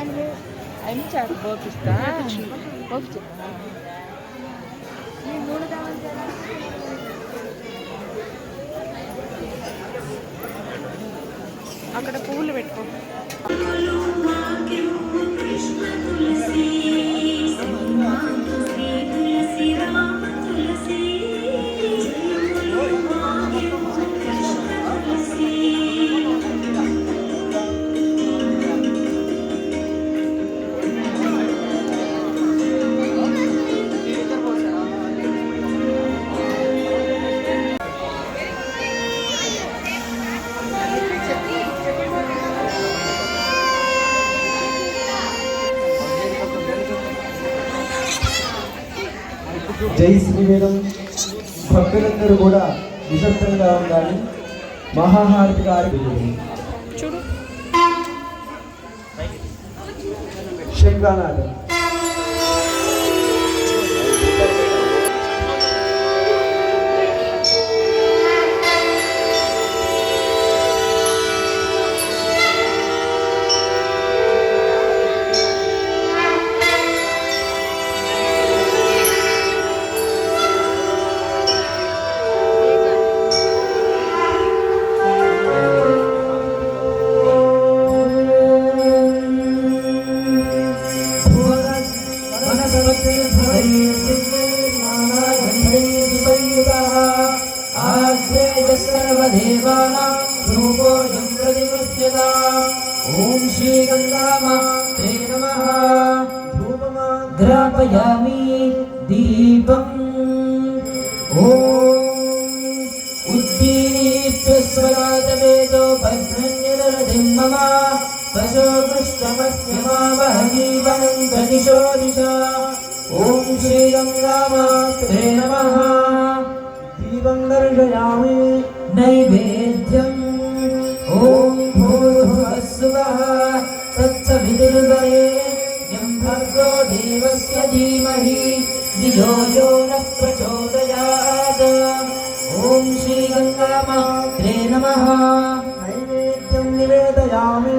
అన్ని చాకు పోపిస్తా. పోపించు అక్కడ పువ్వులు పెట్టుకో. జై శ్రీవేదం భక్తులందరూ కూడా నిశ్శబ్దంగా ఉండాలి. మహాహారతి కార్యక్రమం చూడు. देवानां रूपोऽयं प्रतिपृष्यताम् ॐ श्रीगन्धामस्ते नमः धूपमाघ्रापयामि दीपम् ॐ उद्दीप्यस्वराजवेदो भद्रन्यरधिं मम पशो कृष्णमध्यमावहजीवनं कनिशो दिशा ॐ श्रीरङ्गामात्रे नमः दीपं दर्शयामि దర్శయామి నైవేద్యం. ఓం భూర్భువస్సువః తత్సవితుర్వరేణ్యం భర్గో దేవస్య ధీమహి ధియో యో నః ప్రచోదయాత్. ఓం శ్రీ గంగామాత్రే నమః. నైవేద్యం నివేదయామి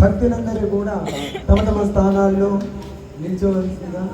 భక్తులందరూ కూడా తమ తమ స్థానాల్లో నిల్చోవలసిందిగా.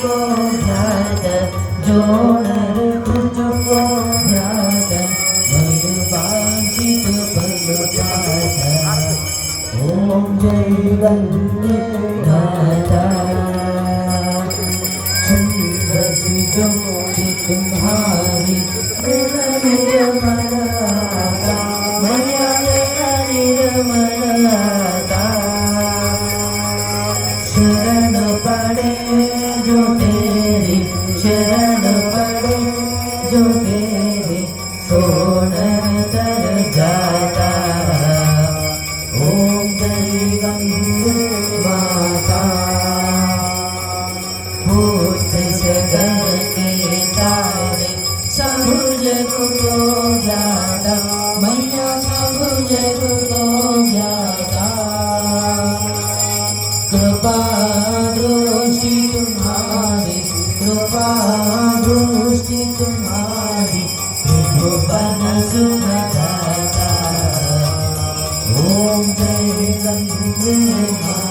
तुझको ध्यान जोड़ तुझको ध्यान भगवान जी भगवान ओम जय वंदित माता सुंदर सी जोड़ी तुम्हारी मनाता मया कृपा दृष्टि तुम्हारी कृपा दृष्टि तुम्हारी कृपन सुनदाता ओम जय गंगे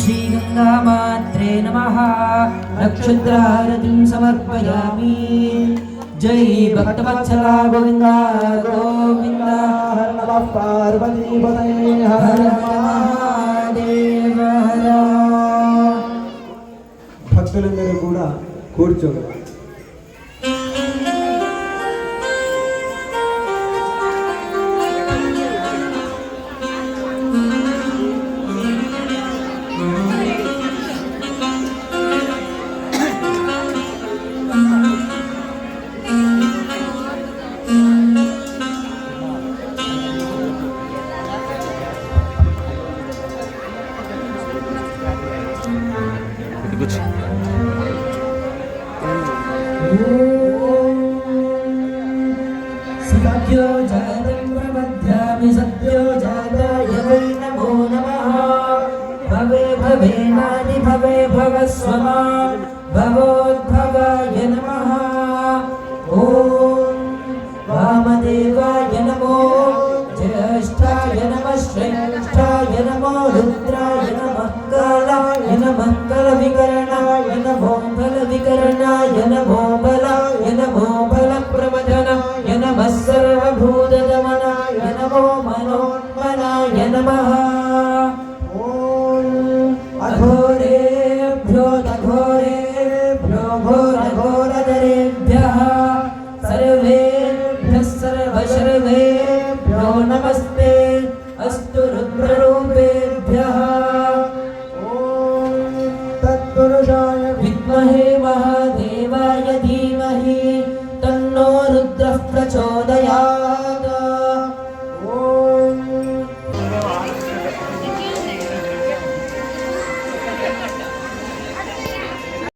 श्रीगङ्गामात्रे नमः नक्षत्रारतिं समर्पयामि जय भक्तवत्सला गोविन्द गोविन्द హర నమ పార్వతీపతయే హర हर మహాదేవ. महादेव हर భక్తులందరూ కూడా కూర్చోగలరు सत्यो जातं प्रबध्यामि सत्यो जाताय वै नमो नमः भवे भवे नानि भवे भवस्व मां